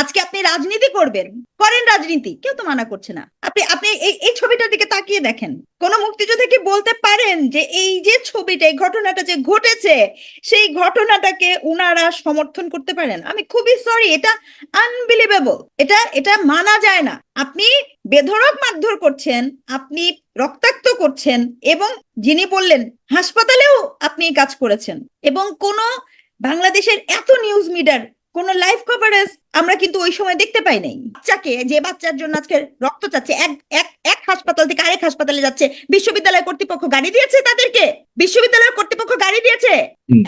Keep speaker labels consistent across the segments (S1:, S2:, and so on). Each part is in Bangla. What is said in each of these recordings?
S1: আজকে আপনি রাজনীতি করবেন। করেন রাজনীতি, কেউ তো মানা করছে না। আপনি আপনি এই ছবিটার দিকে তাকিয়ে দেখেন। কোন মুক্তিযোদ্ধা কি বলতে পারেন যে এই যে ছবিটা, এই ঘটনাটা যে ঘটেছে, সেই ঘটনাটাকে উনারা সমর্থন করতে পারেন? আমি খুবই সরি এটা আনবিলিভেবল এটা এটা মানা যায় না। আপনি বেধরক মারধর করছেন, আপনি রক্তাক্ত করছেন এবং যিনি বললেন, হাসপাতালেও আপনি কাজ করেছেন। এবং কোন বাংলাদেশের এত নিউজ মিডার কোন লাইভ কভারেজ আমরা কিন্তু ওই সময় দেখতে পাই নাই। বাচ্চাকে যে বাচ্চার জন্য আজকে রক্ত চাচ্ছে এক এক এক হাসপাতাল থেকে আরেক হাসপাতালে যাচ্ছে। বিশ্ববিদ্যালয় কর্তৃপক্ষ গাড়ি দিয়েছে তাদেরকে? বিশ্ববিদ্যালয় কর্তৃপক্ষ গাড়ি দিয়েছে?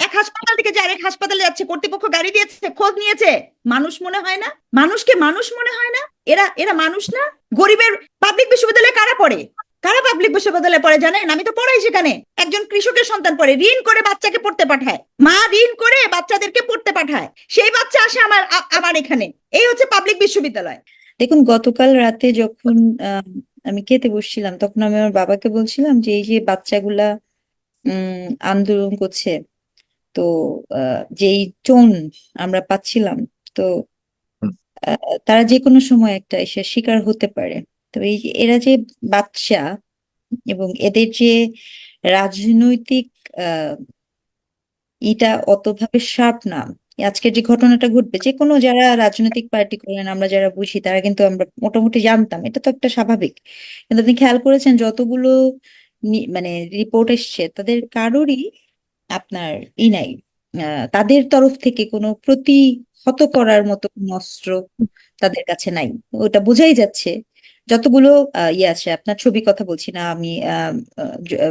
S1: এক হাসপাতাল থেকে যে আরেক হাসপাতালে যাচ্ছে কর্তৃপক্ষ গাড়ি দিয়েছে খোঁজ নিয়েছে। মানুষ মনে হয় না? মানুষকে মানুষ মনে হয় না? এরা এরা মানুষ না? গরিবের পাবলিক বিশ্ববিদ্যালয়ে কারা পড়ে? কারা পাবলিক বিশ্ববিদ্যালয়ে পড়ে জানেন? আমি তো পড়াই সেখানে। একজন কৃষকের সন্তান পড়ে ঋণ করে বাচ্চাকে পড়তে পাঠায়। মা ঋণ করে বাচ্চাদেরকে পড়তে পাঠায়। সেই বাচ্চা আসে আমার আমার এখানে। এই হচ্ছে পাবলিক বিশ্ববিদ্যালয়।
S2: দেখুন গতকাল রাতে যখন আহ, আমি খেতে বসছিলাম তখন আমি আমার বাবাকে বলছিলাম যে এই যে বাচ্চাগুলা উম আন্দোলন করছে তো আহ, যেই টোন আমরা পাচ্ছিলাম তো আহ, তারা যে কোনো সময় একটা এসে শিকার হতে পারে। তো এই এরা যে বাচ্চা এবং এদের যে রাজনৈতিক ইটা অতভাবে শার্প না। আজকের যে ঘটনাটা ঘটবে যে কোনো যারা রাজনৈতিক পার্টি করেন, আমরা যারা বুঝি, তারা কিন্তু আমরা মোটামুটি জানতাম। এটা তো একটা স্বাভাবিক। কিন্তু আপনি খেয়াল করেছেন, যতগুলো মানে রিপোর্ট এসছে, তাদের কারোরই আপনার ই নাই। তাদের তরফ থেকে কোনো প্রতিহত করার মতো অস্ত্র তাদের কাছে নাই। ওটা বোঝাই যাচ্ছে যতগুলো ইয়ে আছে আপনার ছবি কথা বলছি না আমি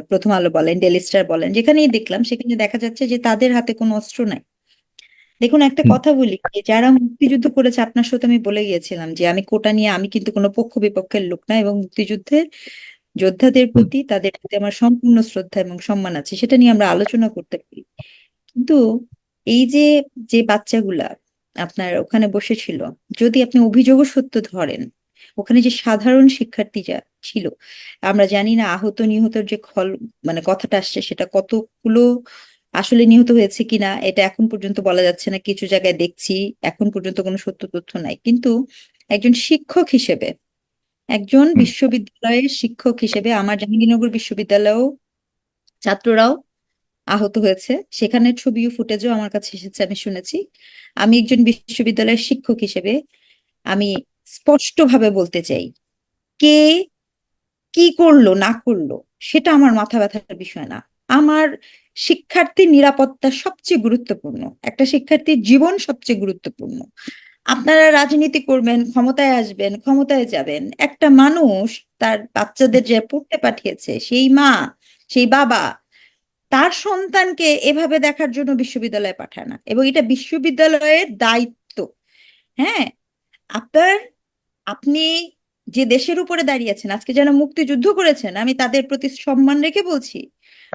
S2: প্রথম আলো বলেন ডেইলি স্টার বলেন যেখানেই দেখলাম সেখানে দেখা যাচ্ছে যে তাদের হাতে কোনো অস্ত্র নাই। দেখুন একটা কথা বলি যে যারা মুক্তিযুদ্ধ করেছে আপনার সাথে আমি বলে গিয়েছিলাম যে আমি কোটা নিয়ে আমি কিন্তু কোনো পক্ষ বিপক্ষের লোক না এবং মুক্তিযুদ্ধের যোদ্ধাদের প্রতি তাদের প্রতি আমার সম্পূর্ণ শ্রদ্ধা এবং সম্মান আছে সেটা নিয়ে আমরা আলোচনা করতে পারি। কিন্তু এই যে যে বাচ্চাগুলা আপনার ওখানে বসেছিল যদি আপনি অভিযোগও সত্য ধরেন ওখানে যে সাধারণ শিক্ষার্থীরা ছিল আমরা জানি না আহত নিহতর যে খল মানে কথাটা আসছে সেটা কতগুলো আসলে নিহত হয়েছে কিনা এটা এখন পর্যন্ত বলা যাচ্ছে না। কিছু জায়গায় দেখছি এখন পর্যন্ত কোনো সত্য তথ্য নাই। কিন্তু একজন শিক্ষক হিসেবে একজন বিশ্ববিদ্যালয়ের শিক্ষক হিসেবে আমার জাহাঙ্গীরনগর বিশ্ববিদ্যালয়েও ছাত্ররাও আহত হয়েছে। সেখানের ছবি ও ফুটেজও আমার কাছে এসেছে আমি শুনেছি। আমি একজন বিশ্ববিদ্যালয়ের শিক্ষক হিসেবে আমি স্পষ্টভাবে বলতে চাই। কে, কি করল, না করল, সেটা আমার মাথা ব্যথার বিষয় না। আমার শিক্ষার্থীর নিরাপত্তা সবচেয়ে গুরুত্বপূর্ণ, একটা শিক্ষার্থীর জীবন সবচেয়ে গুরুত্বপূর্ণ। আপনারা রাজনীতি করবেন, ক্ষমতায় আসবেন, ক্ষমতায় যাবেন, একটা মানুষ তার বাচ্চাদের যে পড়তে পাঠিয়েছে, সেই মা, সেই বাবা, তার সন্তানকে এভাবে দেখার জন্য বিশ্ববিদ্যালয়ে পাঠায় না। এবং এটা বিশ্ববিদ্যালয়ের দায়িত্ব। হ্যাঁ আপনার আপনি যে দেশের উপরে দাঁড়িয়েছেন আজকে যারা মুক্তিযুদ্ধ করেছেন, আমি তাদের প্রতি সম্মান রেখে বলছি।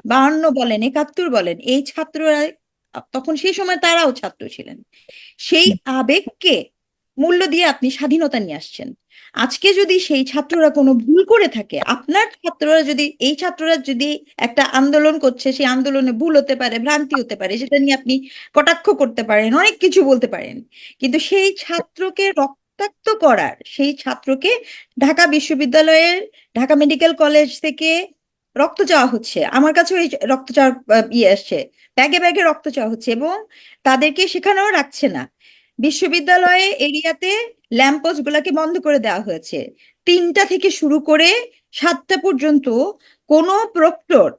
S2: বায়ান্ন বলেন, একাত্তর বলেন, এই ছাত্ররা, তখন সেই সময় তারাও ছাত্র ছিলেন। সেই আবেগকে মূল্য দিয়ে আপনি স্বাধীনতা নিয়ে আসছেন। আজকে যদি সেই ছাত্ররা কোনো ভুল করে থাকে, আপনার ছাত্ররা যদি, এই ছাত্ররা যদি একটা আন্দোলন করছে, সেই আন্দোলনে ভুল হতে পারে, ভ্রান্তি হতে পারে, সেটা নিয়ে আপনি কটাক্ষ করতে পারেন, অনেক কিছু বলতে পারেন। কিন্তু সেই ছাত্রকে রক্তাক্ত করার। সেই ছাত্রকে ঢাকা বিশ্ববিদ্যালয়ের, ঢাকা মেডিকেল কলেজ থেকে রক্ত চাওয়া হচ্ছে। আমার কাছেও এই রক্ত চাওয়ার ইয়ে আসছে। ব্যাগে ব্যাগে রক্ত চাওয়া হচ্ছে এবং তাদেরকে সেখানেও রাখছে না। বিশ্ববিদ্যালয়ে এরিয়াতে ল্যাম্পোস্ট গুলাকে বন্ধ করে দেওয়া হয়েছে। তিনটা থেকে শুরু করে সাতটা পর্যন্ত কোনো প্রক্টর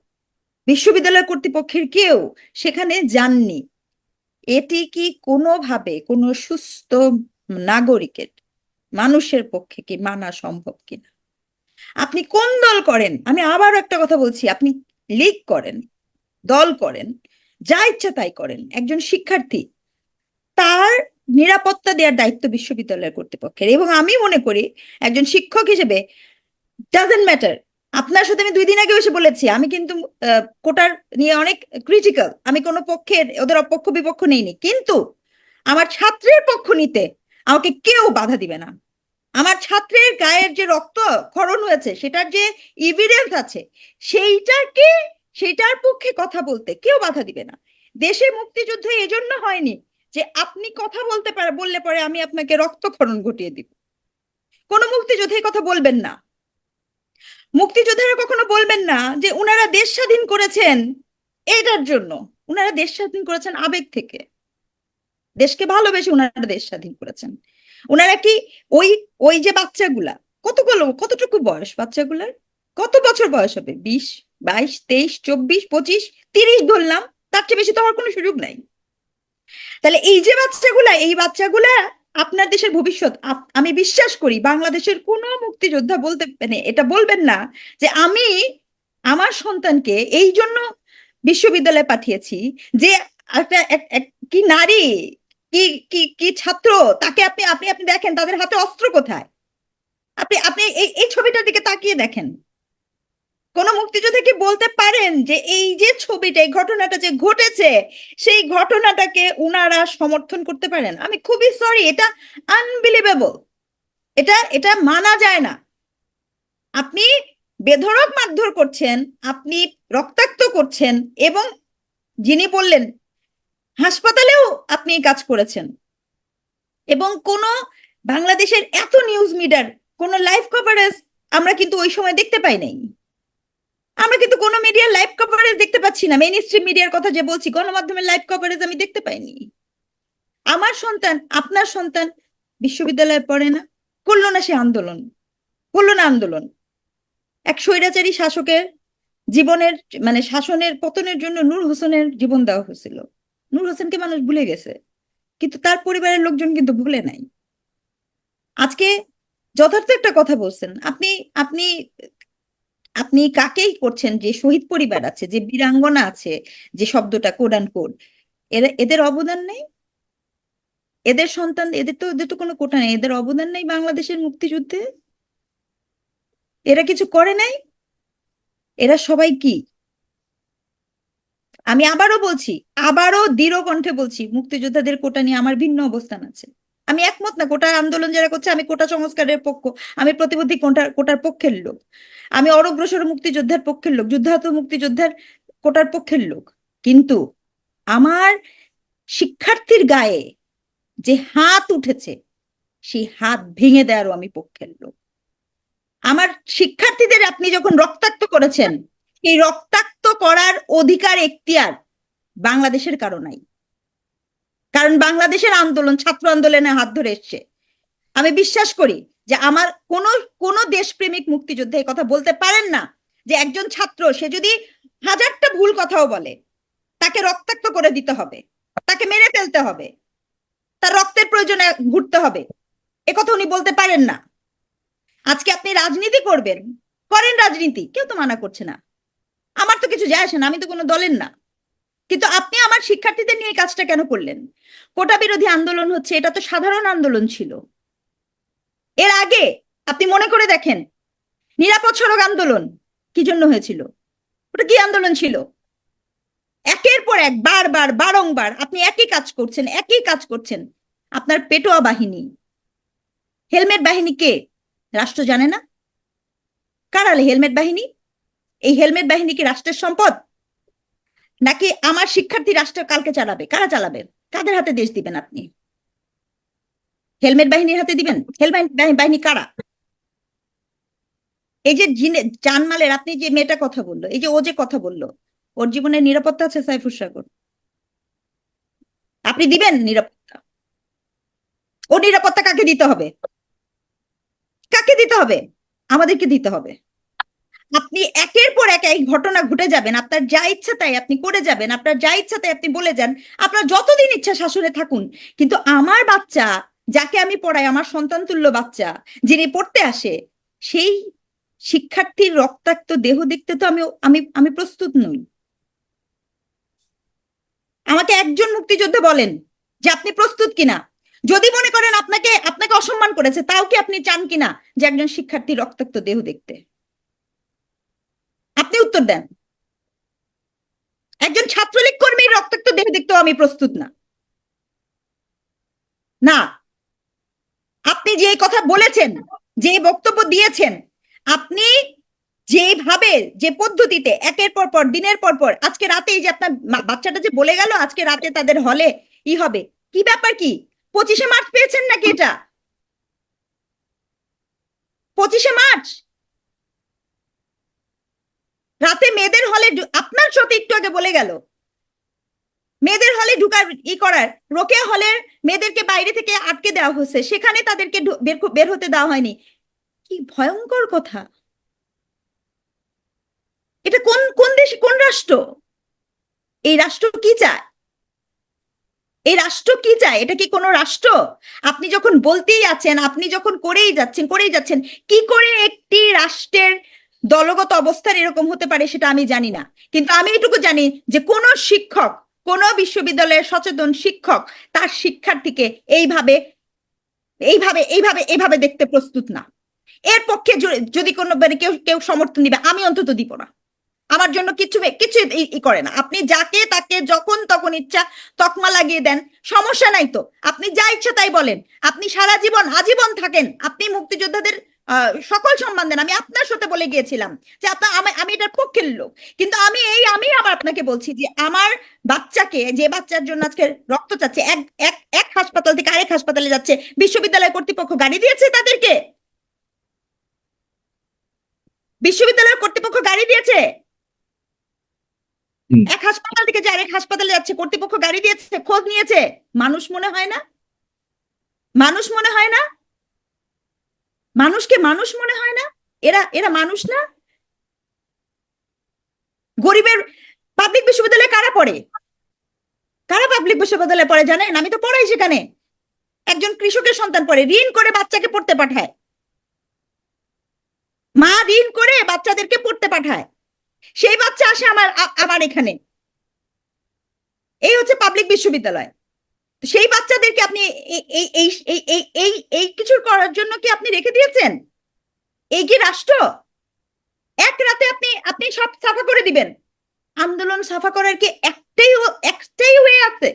S2: বিশ্ববিদ্যালয় কর্তৃপক্ষের কেউ সেখানে যাননি। এটি কি কোনোভাবে কোনো সুস্থ নাগরিকের, মানুষের পক্ষে কি মানা সম্ভব কিনা? আপনি কোন দল করেন? আমি আবারও একটা কথা বলছি, আপনি লীগ করেন, দল করেন, যা ইচ্ছা তাই করেন, একজন শিক্ষার্থী, তার নিরাপত্তা দেওয়ার দায়িত্ব বিশ্ববিদ্যালয়ের কর্তৃপক্ষের। এবং আমি মনে করি, একজন শিক্ষক হিসেবে ডাজেন্ট ম্যাটার আপনার সাথে আমি দুই দিন আগে এসে বলেছি, আমি কিন্তু কোটার নিয়ে অনেক ক্রিটিক্যাল আমি কোনো পক্ষের, ওদের অপক্ষ বিপক্ষ নেইনি। কিন্তু, আমার ছাত্রের পক্ষ নিতে আমাকে কেউ বাধা দিবে না। আমার ছাত্রের গায়ের যে রক্ত ক্ষরণ হয়েছে, সেটার যে এভিডেন্স আছে, সেইটাকে সেটার পক্ষে কথা বলতে কেউ বাধা দিবে না। দেশে মুক্তিযুদ্ধ এজন্য হয়নি যে আপনি কথা বলতে পারে, বললে পরে আমি আপনাকে রক্তক্ষরণ ঘটিয়ে দিব। কোনো মুক্তিযোদ্ধা কথা বলবেন না। মুক্তিযোদ্ধারা কখনো বলবেন না যে, উনারা দেশ স্বাধীন করেছেন। এটার জন্য। উনারা দেশ স্বাধীন করেছেন আবেগ থেকে। দেশকে ভালোবেসে উনারা দেশ স্বাধীন করেছেন। উনারা কি ওই ওই যে বাচ্চাগুলা, কতগুলো, কতটুকু বয়স বাচ্চাগুলার? কত বছর বয়স হবে? বিশ, বাইশ, তেইশ, চব্বিশ, পঁচিশ, তিরিশ ধরলাম, তার চেয়ে বেশি তো আমার কোনো সুযোগ নাই। তাহলে এই যে বাচ্চাগুলা, এই বাচ্চাগুলা আপনার দেশের ভবিষ্যৎ আমি বিশ্বাস করি বাংলাদেশের কোনো মুক্তিযোদ্ধা বলতে মানে এটা বলবেন না যে আমি আমার সন্তানকে এই জন্য বিশ্ববিদ্যালয়ে পাঠিয়েছি যে একটা, এক- এক- কি নারী কি কি কি ছাত্র? তাকে আপনি আপনি আপনি দেখেন, তাদের হাতে অস্ত্র কোথায়? আপনি আপনি এই এই ছবিটার দিকে তাকিয়ে দেখেন। কোন মুক্তিযোদ্ধা কি বলতে পারেন যে এই যে ছবিটা, এই ঘটনাটা যে ঘটেছে, সেই ঘটনাটাকে উনারা সমর্থন করতে পারেন? আমি খুবই সরি এটা আনবিলিভেবল এটা এটা মানা যায় না। আপনি বেধরক মারধর করছেন, আপনি রক্তাক্ত করছেন এবং যিনি বললেন হাসপাতালেও আপনি কাজ করেছেন। এবং কোন বাংলাদেশের এত নিউজ মিডিয়ার কোন লাইভ কভারেজ আমরা কিন্তু ওই সময় দেখতে পাই নাই। আমরা কিন্তু কোনো মিডিয়ার লাইভ কভারেজ দেখতে পাচ্ছি না। মেইন স্ট্রিম মিডিয়ার কথা যে বলছি, গণমাধ্যমের লাইভ কভারেজ আমি দেখতে পাইনি। আমার সন্তান, আপনার সন্তান বিশ্ববিদ্যালয়ে পড়ে না। করল না সে আন্দোলন। করল না আন্দোলন। এক স্বৈরাচারী শাসকের জীবনের মানে শাসনের, পতনের জন্য নূর হোসেনের জীবন দেওয়া হয়েছিল। নূর হোসেনকে মানুষ ভুলে গেছে। কিন্তু তার পরিবারের লোকজন কিন্তু ভুলে নাই। আজকে যথার্থ একটা কথা বলছেন। আপনি আপনি আপনি কাকেই করছেন যে শহীদ পরিবার আছে, যে বীরাঙ্গনা আছে, যে শব্দটা কোড অ্যান্ড কোড এরা, এদের অবদান নেই? এদের সন্তান, এদের তো এদের তো কোনো কোটা নেই। এদের অবদান নেই বাংলাদেশের মুক্তিযুদ্ধে? এরা কিছু করে নাই? এরা সবাই কি? আমি আবারও বলছি আবারও দৃঢ় কণ্ঠে বলছি, মুক্তিযোদ্ধাদের কোটা নিয়ে আমার ভিন্ন অবস্থান আছে। আমি একমত না, কোটা আন্দোলন যারা করছে, আমি কোটা সংস্কারের পক্ষ, আমি প্রতিবন্ধী কোটার কোটার পক্ষের লোক। আমি অরগ্রসর মুক্তিযোদ্ধার পক্ষের লোক, যুদ্ধাহত মুক্তিযোদ্ধার কোটার পক্ষের লোক। কিন্তু আমার শিক্ষার্থীর গায়ে যে হাত উঠেছে, সেই হাত ভেঙে দেওয়ারও আমি পক্ষের লোক। আমার শিক্ষার্থীদের আপনি যখন রক্তাক্ত করেছেন এই রক্তাক্ত করার অধিকার, এখতিয়ার বাংলাদেশের কারও নাই। কারণ বাংলাদেশের আন্দোলন, ছাত্র আন্দোলনে হাত ধরে এসছে। আমি বিশ্বাস করি যে আমার কোন কোন দেশপ্রেমিক মুক্তিযোদ্ধা এই কথা বলতে পারেন না যে একজন ছাত্র, সে যদি হাজারটা ভুল কথাও বলে, তাকে রক্তাক্ত করে দিতে হবে, তাকে মেরে ফেলতে হবে, তার রক্তের প্রয়োজনে ঘুরতে হবে, এ কথা উনি বলতে পারেন না। আজকে আপনি রাজনীতি করবেন, করেন রাজনীতি, কেউ তো মানা করছে না। আমার তো কিছু যায় আসে না, আমি তো কোনো দলের না। কিন্তু আপনি আমার শিক্ষার্থীদের নিয়ে কাজটা কেন করলেন? কোটা বিরোধী আন্দোলন হচ্ছে, এটা তো সাধারণ আন্দোলন ছিল। এর আগে, আপনি মনে করে দেখেন, নিরাপদ সড়ক আন্দোলন কি জন্য হয়েছিল? ওটা কি আন্দোলন ছিল? একের পর এক বারবার বারংবার আপনি একই কাজ করছেন, একই কাজ করছেন। আপনার পেটোয়া বাহিনী। হেলমেট বাহিনী কে? রাষ্ট্র জানে না। কারালে হেলমেট বাহিনী? এই হেলমেট বাহিনী কি রাষ্ট্রের সম্পদ? নাকি আমার শিক্ষার্থী রাষ্ট্র কালকে চালাবে? কারা চালাবে? কাদের হাতে দেশ দিবেন আপনি? হেলমেট বাহিনীর হাতে দিবেন? হেলমেট বাহিনী কারা? এই যে জিনে- জানমালের, আপনি যে মেয়েটা কথা বলল, এই যে ও যে কথা বলল, ওর জীবনের নিরাপত্তা আছে সাইফুর সাগর। আপনি দিবেন নিরাপত্তা? ও নিরাপত্তা কাকে দিতে হবে? কাকে দিতে হবে? আমাদেরকে দিতে হবে। আপনি একের পর এক এই ঘটনা ঘটে যাবেন, আপনার যা ইচ্ছা তাই আপনি করে যাবেন, আপনার যা ইচ্ছা তাই আপনি বলে যান, আপনার যতদিন ইচ্ছা শাসনে থাকুন। কিন্তু আমার বাচ্চা, যাকে আমি পড়াই, আমার সন্তান তুল্য বাচ্চা, যিনি পড়তে আসে, সেই শিক্ষার্থীর রক্তাক্ত দেহ দেখতে তো আমি আমি আমি প্রস্তুত নই। আমাকে একজন মুক্তিযোদ্ধা বলেন যে আপনি প্রস্তুত কিনা। যদি মনে করেন আপনাকে আপনাকে অসম্মান করেছে, তাও কি আপনি চান কিনা যে একজন শিক্ষার্থী রক্তাক্ত দেহ দেখতে? আপনি উত্তর দেন। একজন ছাত্রলীগ কর্মীর রক্তাক্ত দেহ দেখতেও আমি প্রস্তুত না। না, আপনি যে কথা বলেছেন, যে বক্তব্য দিয়েছেন, আপনি যেভাবে, যে পদ্ধতিতে, একের পর পর, দিনের পর পর, আজকে রাতে এই যে আপনার বাচ্চাটা যে বলে গেল, আজকে রাতে তাদের হলে ই হবে। কি ব্যাপার কি? পঁচিশে মার্চ পেয়েছেন নাকি এটা? পঁচিশে মার্চ? রাতে মেয়েদের হলে আপনার সাথে একটু আগে বলে গেল। মেয়েদের হলে ঢুকার ই করার, রোকেয়া হলের মেয়েদেরকে বাইরে থেকে আটকে দেওয়া হয়েছে। সেখানে তাদেরকে বের হতে দেওয়া হয়নি। কি ভয়ঙ্কর কথা। এটা কোন কোন দেশ, কোন রাষ্ট্র? এই রাষ্ট্র কি চায়? এই রাষ্ট্র কি চায়? এটা কি কোনো রাষ্ট্র? আপনি যখন বলতেই আছেন, আপনি যখন করেই যাচ্ছেন করেই যাচ্ছেন, কি করে একটি রাষ্ট্রের দলগত অবস্থান এরকম হতে পারে সেটা আমি জানি না। কিন্তু আমি এটুকু জানি যে কোনো শিক্ষক, কোনো বিশ্ববিদ্যালয়ের সচেতন শিক্ষক তার শিক্ষার্থীকে এইভাবে এইভাবে এইভাবে এইভাবে দেখতে প্রস্তুত না। এর পক্ষে যদি কোনো মানে কেউ কেউ সমর্থন দিবে, আমি অন্তত দিব না। আমার জন্য কিছু কিছু করে না। আপনি যাকে তাকে যখন তখন ইচ্ছা তকমা লাগিয়ে দেন, সমস্যা নাই তো। আপনি যা ইচ্ছা তাই বলেন। আপনি সারা জীবন আজীবন থাকেন। আপনি মুক্তিযোদ্ধাদের সকল সম্মান দেন আমি আপনার সাথে বলে গিয়েছিলাম যে আপনার আমি- আমি এটার পক্ষের লোক। কিন্তু আমি এই আমি আবার আপনাকে বলছি যে আমার বাচ্চাকে যে বাচ্চার জন্য আজকে রক্ত চাচ্ছে এক এক এক হাসপাতাল থেকে আরেক হাসপাতালে যাচ্ছে বিশ্ববিদ্যালয় কর্তৃপক্ষ গাড়ি দিয়েছে তাদেরকে? বিশ্ববিদ্যালয়ের কর্তৃপক্ষ গাড়ি দিয়েছে? এক হাসপাতাল থেকে যে আরেক হাসপাতালে যাচ্ছে কর্তৃপক্ষ গাড়ি দিয়েছে খোঁজ নিয়েছে? মানুষ মনে হয় না? মানুষ মনে হয় না? মানুষকে মানুষ মনে হয় না? এরা এরা মানুষ না? গরিবের পাবলিক বিশ্ববিদ্যালয়ে কারা পড়ে? কারা পাবলিক বিশ্ববিদ্যালয়ে পড়ে জানেন? আমি তো পড়াই সেখানে। একজন কৃষকের সন্তান পড়ে, ঋণ করে বাচ্চাকে পড়তে পাঠায়। মা ঋণ করে বাচ্চাদেরকে পড়তে পাঠায়। সেই বাচ্চা আসে আমার আমার এখানে। এই হচ্ছে পাবলিক বিশ্ববিদ্যালয়। সেই বাচ্চাদেরকে আপনি এই এই এই এই এই এই এই কিছু করার জন্য কি আপনি রেখে দিয়েছেন? এই কি রাষ্ট্র? এক রাতে আপনি আপনি সব সাফা করে দিবেন। আন্দোলন সাফা করার কি একটাই একটাই ওয়ে আছে?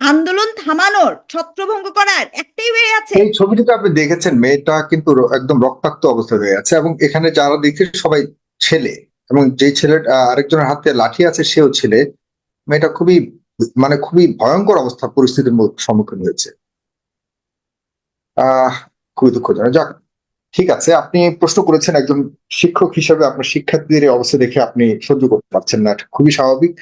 S2: আন্দোলন থামানোর, ছত্রভঙ্গ করার একটাই ওয়ে আছে।
S1: এই ছবিটিতে আপনি দেখেছেন, মেয়েটা কিন্তু একদম রক্তাক্ত অবস্থায় হয়ে আছে এবং এখানে যারা দেখছে সবাই ছেলে এবং যে ছেলে আরেকজনের হাতে লাঠি আছে, সেও ছেলে। মেয়েটা খুবই মানে খুবই ভয়ঙ্কর অবস্থা পরিস্থিতির সম্মুখীন হয়েছে। আহ, খুবই দুঃখজনক। যাক, ঠিক আছে, আপনি প্রশ্ন করেছেন একজন শিক্ষক হিসেবে আপনার শিক্ষার্থীদের অবস্থা দেখে আপনি সহ্য করতে পারছেন না। খুবই স্বাভাবিক।